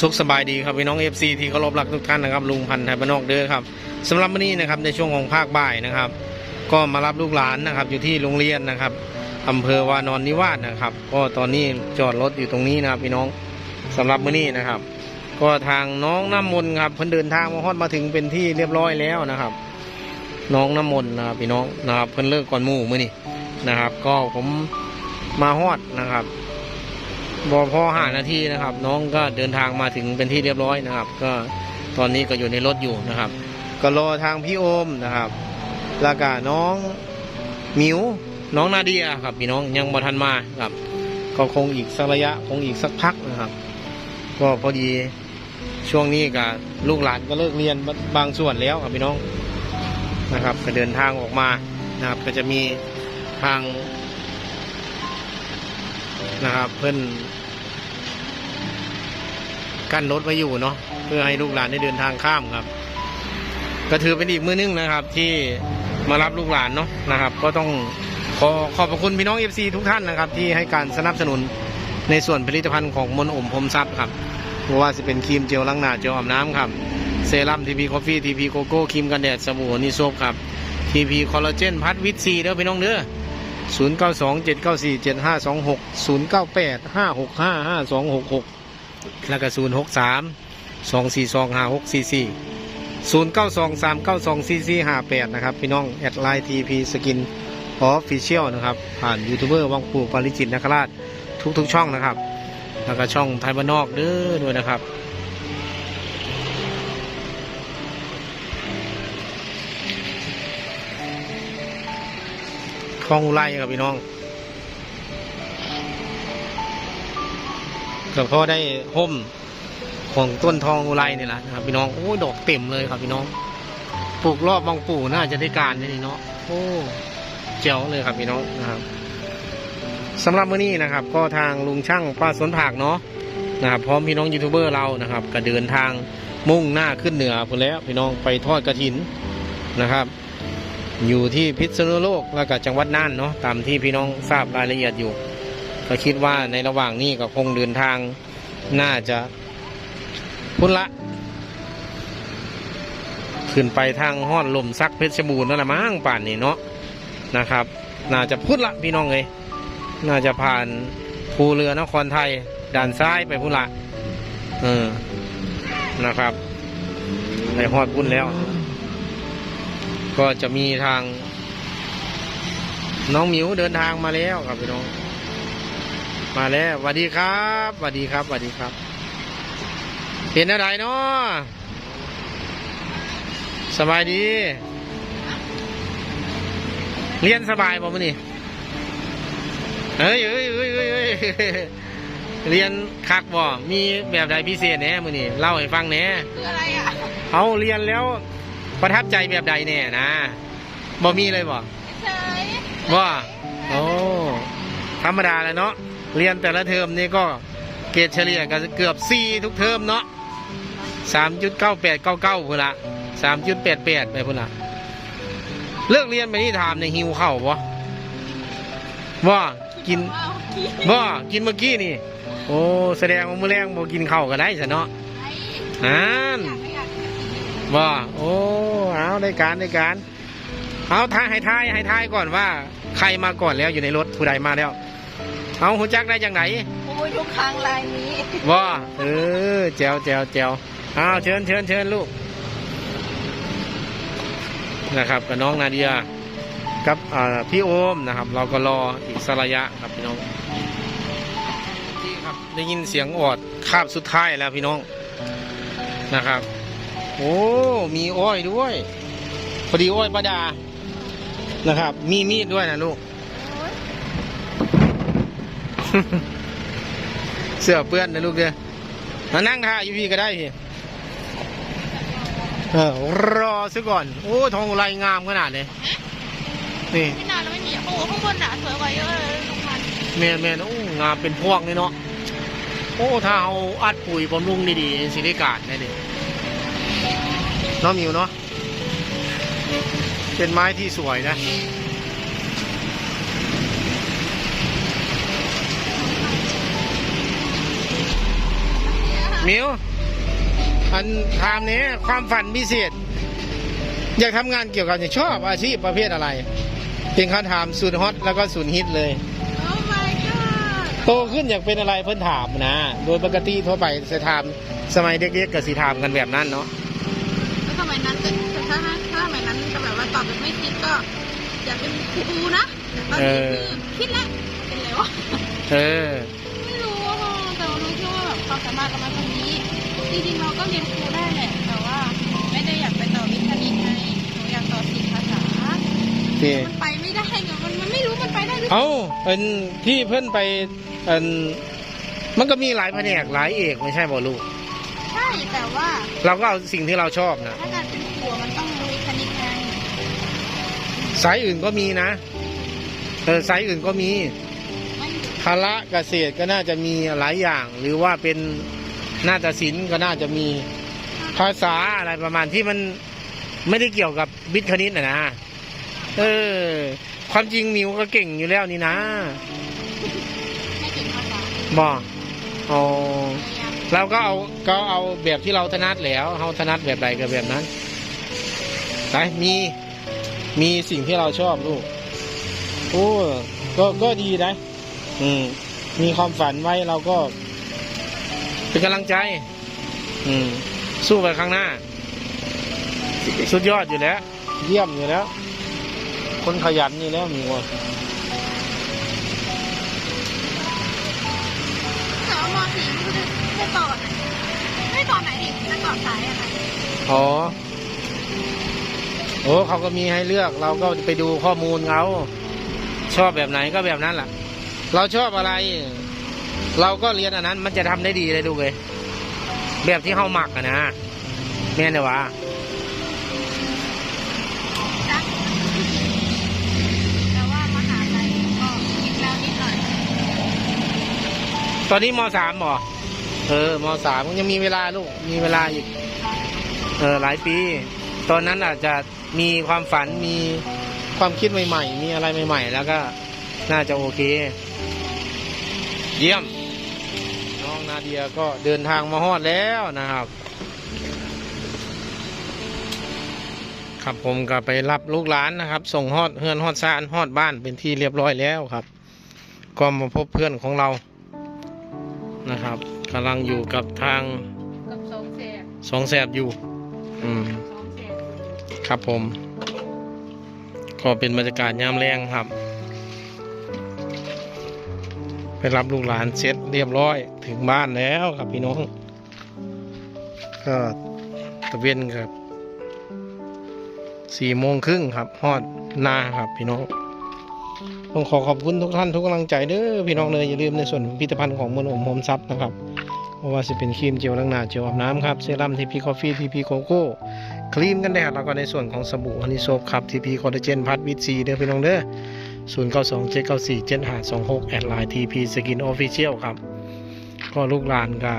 สุขสบายดีครับพี่น้องเอฟซีที่เคารพรักทุกท่านนะครับลุงพันธ์ไทยบ้านนอกเด้อครับสำหรับวันนี้นะครับในช่วงของภาคบ่ายนะครับ ก็มารับลูกหลานนะครับอยู่ที่โรงเรียนนะครับอำเภอวานอนนิวาสนะครับ ก็ตอนนี้จอดรถอยู่ตรงนี้นะครับพี่น้องสำหรับมื้อนี้นะครับ ก็ทางน้องน้ำมนต์ครับเพิ่นเดินทางมาฮอดมาถึงเป็นที่เรียบร้อยแล้วนะครับ น้องน้ำมนต์นะครับพี่น้องนะครับเพิ่นเลิกก่อนมู่มื้อนี้นะครับ ก็ผมมาฮอดนะครับ บอพอห้านาทีนะครับ น้องก็เดินทางมาถึงเป็นที่เรียบร้อยนะครับ ก็ตอนนี้ก็อยู่ในรถอยู่นะครับ ก็รอทางพี่โอมนะครับแล้วก็น้องมิวน้องนาเดียครับพี่น้องยังบ่ทันมาครับ ก็คงอีกสักระยะคงอีกสักพักนะครับ ก็พอดีช่วงนี้กับลูกหลานก็เลิกเรียนบางส่วนแล้วครับพี่น้องนะครับ ก็เดินทางออกมานะครับ ก็จะมีทาง นะครับเพื่อนกั้นรถไว้อยู่เนาะเพื่อให้ลูกหลานได้เดินทางข้ามครับ ก็ถือเป็นอีกมือนึงนะครับ ที่มารับลูกหลานเนาะนะครับ ก็ต้องขอขอบพระคุณพี่น้องเอฟซีทุกท่านนะครับ ที่ให้การสนับสนุนในส่วนผลิตภัณฑ์ของมนอมพรมทรัพย์ครับไม่ว่าจะเป็นครีมเจลล้างหน้าเจลอาบน้ำครับเซรั่มทีพีคอฟฟี่ทีพีโกโก้ครีมกันแดดสบู่นิโซฟครับทีพีคอลลาเจนพัดวิตซีเด้อพี่น้องเด้อ ศูนย์เก้าสองเจ็ดเก้าสี่เจ็ดห้าสองหกศูนย์เก้าแปดห้าหกห้าห้าสองหกหกแล้วก็ศูนย์หกสามสองสี่สองห้าหกสี่สี่ศูนย์เก้าสองสามเก้าสองสี่สี่ห้าแปดนะครับ พี่น้อง แอดไลน์ทีพีสกินออฟฟิเชียลนะครับ ผ่านยูทูบเบอร์วังปู่ปาริจิตนคราชทุกๆ ช่องนะครับ แล้วก็ช่องไทยบ้านนอกเด้อด้วยนะครับ คลองอุไรครับพี่น้องก็พอได้ห่มของต้นทองอุไรนี่แหละนะครับพี่น้องโอ้ยดอกเต็มเลยครับพี่น้อง ปลูกรอบบางปู่น่าจะได้การนี่เนาะโอ้เจ๋วเลยครับพี่น้องนะครับสำหรับมื้อนี้นะครับ ก็ทางลุงช่างป้าสวนผักเนาะนะครับพร้อมพี่น้องยูทูบเบอร์เรานะครับ ก็เดินทางมุ่งหน้าขึ้นเหนือพุ่นแล้วพี่น้องไปทอดกระถินนะครับ อยู่ที่พิษณุโลกแล้วก็จังหวัดน่านเนาะตามที่พี่น้องทราบรายละเอียดอยู่ ก็คิดว่าในระหว่างนี้ก็คงเดินทางน่าจะพุ่นละ ขึ้นไปทางห้อนลมซักเพชรบูรณ์นั่นแหละมั้งป่านนี้เนาะนะครับ น่าจะพุ่นละพี่น้องเลยน่าจะผ่านภูเรือนครไทยด่านซ้ายไปพุ่นละเออนะครับในฮอดพุ่นแล้ว ก็จะมีทาง น้องหมิวเดินทางมาแล้วครับพี่น้อง มาแล้วสวัสดีครับสวัสดีครับสวัสดีครับ เห็นอะไรเนาะสบายดี เรียนสบายบ่มื้อนี่เฮ้ยเฮ้ยเฮ้ยเฮ้ยเฮ้ยเรียนคักบ่มีแบบใดพิเศษแหน่มื้อนี่เล่าให้ฟังแหน่คืออะไรอะเอาเรียนแล้ว ประทับใจแบบใดแน่นะบ่มีเลยบ่เฉยว่าโอ้ธรรมดาแล้วเนาะเรียนแต่ละเทอมนี่ก็เกรดเฉลี่ยก็เกือบสี่ทุกเทอมเนาะสามจุดเก้าแปดเก้าเก้าพุ่นละสามจุดแปดแปดไปพุ่นละเลิกเรียนไปนี่ถามในหิวเข่าวบ่ว่ากินว้าวขี้บ่กินเมื่อกี้นี่ โอ้แสดงว่ามื้อแรงบ่กินข้าวก็ได้ซะเนาะไอ้อ่านไม่อยาก ว่าโอ้เอาได้การได้การเอาทายให้ทายให้ทายก่อนว่า ใครมาก่อนแล้วอยู่ในรถผู้ใดมาแล้ว เอาหูจักได้จังไหนโอ้ยทุกครั้งลายนี้ว่าเออแจวแจวแจวเอาเชิญเชิญเชิญลูกนะครับกับน้องนาเดียกับอ่าพี่โอมนะครับ เราก็รออีกสกระยะครับพี่น้องที่ครับได้ยินเสียงออดคาบสุดท้ายแล้วพี่น้องนะครับ โอ้ มีอ้อยด้วย พอดีอ้อยประดา นะครับ มีมีดด้วยนะลูก เสื้อเปื้อนนะลูกเด้อมานั่งท่าอยู่พี่ก็ได้พี่เออรอซะก่อน โอ้ทองไรงามขนาดเลยนี่ไม่นานแล้วไม่มีโอ้ข้างบนอะสวยกว่าเยอะเลยลุงพันแมนแมนโอ้งามเป็นพวกเลยเนาะโอ้ถ้าเอาอัดปุ๋ยบำรุงดีๆสิได้การแน่ดิเน้องมิวเนาะเป็นไม้ที่สวยนะมิวอันถามนี้ความฝันพิเศษ อยากทำงานเกี่ยวกับชอบอาชีพประเภทอะไรเป็นคำถามสุดฮอตแล้วก็สุดฮิตเลยโอ้ my god โตขึ้นอยากเป็นอะไรเพิ่นถามนะ โดยปกติทั่วไปจะถามสมัยเด็กๆก็สิถามกันแบบนั้นเนาะ มัยนั้นก็ถ้าถ้าสมัยนั้นก็แบบว่าตอบแบบไม่คิดก็ อยากเป็นครูนะตอนนี้คือคิดแล้วเป็นไรวะเออไม่รู้อะแต่ว่ารู้แค่ว่าแบบความสามารถเรามาตรงนี้จริงๆเราก็เรียนครูได้แหละแต่ว่าไม่ได้อยากไปต่อวิทย์คณิตไงหนูอยากต่อศิลป์ภาษาที่มันไปไม่ได้ไงมันมันไม่รู้มันไปได้หรือเปล่าเอ้าเป็นที่เพิ่นไปอันมันก็มีหลายแผนกหลายเอกไม่ใช่บ่ลูกใช่ แต่ว่าเราก็เอาสิ่งที่เราชอบนะถ้าการเป็นครูมันต้องรู้วิทย์คณิตไงสายอื่นก็มีนะเออสายอื่นก็มีไม่คาระเกษตรก็น่าจะมีหลายอย่าง หรือว่าเป็นนาฏศิลป์ก็น่าจะมีภาษาอะไรประมาณที่มันไม่ได้เกี่ยวกับวิทย์คณิตนะนะเออ ความจริงมิวก็เก่งอยู่แล้วนี่นะไม่เก่งภาษาบอกอ๋อพยายาม เราก็เอาก็เอาแบบที่เราถนัดแล้วเราถนัดแบบใดก็แบบนั้นไปมีมีสิ่งที่เราชอบลูกโอ้ก็ก็ดีนะ อืม มีความฝันไว้เราก็ เป็นกำลังใจ อืม สู้ไปข้างหน้า สุดยอดอยู่แล้ว เยี่ยมอยู่แล้ว คนขยันอยู่แล้วมีว่า สีไม่ได้ไม่ต่อไหนไม่ต่อไหนดิไม่ต่อสายอะค่ะอ๋อโอ้เขาก็มีให้เลือกเราก็ไปดูข้อมูลเขาชอบแบบไหนก็แบบนั้นแหละเราชอบอะไร เราก็เรียนอันนั้นมันจะทำได้ดีเลยดูเลยแบบที่เขาหมักอะนะแม่เนี่ยววะแต่ว่ามหาลัยก็คิดแล้วนิดหน่อย ตอนนี้มสามบ่เออมสามยังมีเวลาลูก มีเวลาอีก เออ หลายปี ตอนนั้นอาจจะมีความฝัน มีความคิดใหม่ ๆ มีอะไรใหม่ ๆ แล้วก็น่าจะโอเค เยี่ยม น้องนาเดียก็เดินทางมาฮอดแล้วนะครับ ครับผมก็ไปรับลูกหลานนะครับ ส่งฮอดเฮือนฮอดซานฮอดบ้านเป็นที่เรียบร้อยแล้วครับ ก็มาพบเพื่อนของเรา นะครับกำลังอยู่กับทางกับสองแสบสองแสบอยู่ อืม สองแสบครับผม ก็เป็นบรรยากาศยามแรงครับ ไปรับลูกหลานเสร็จเรียบร้อยถึงบ้านแล้วครับพี่น้อง ก็ตะเวนครับสี่โมงครึ่งครับฮอดนาครับพี่น้อง ต้องขอขอบคุณทุกท่านทุกกำลังใจเด้อพี่น้องเลยอย่าลืมในส่วนของผลิตภัณฑ์ของมนต์อมโฮมซับนะครับเพราะว่าจะเป็นครีมเจลล้างหน้าเจลอาบน้ำครับเซรั่มทีพีคอฟฟี่ทีพีโกโก้ครีมกันแดดแล้วก็ในส่วนของสบู่ฮันนี่โซฟครับทีพีคอลลาเจนพัดวิตซีเด้อพี่น้องเด้อศูนย์เก้าสองเจ็ดเก้าสี่เจ็ดห้าสองหกแอดไลน์ทีพีสกินออฟฟิเชียลครับก็ลูกหลานก็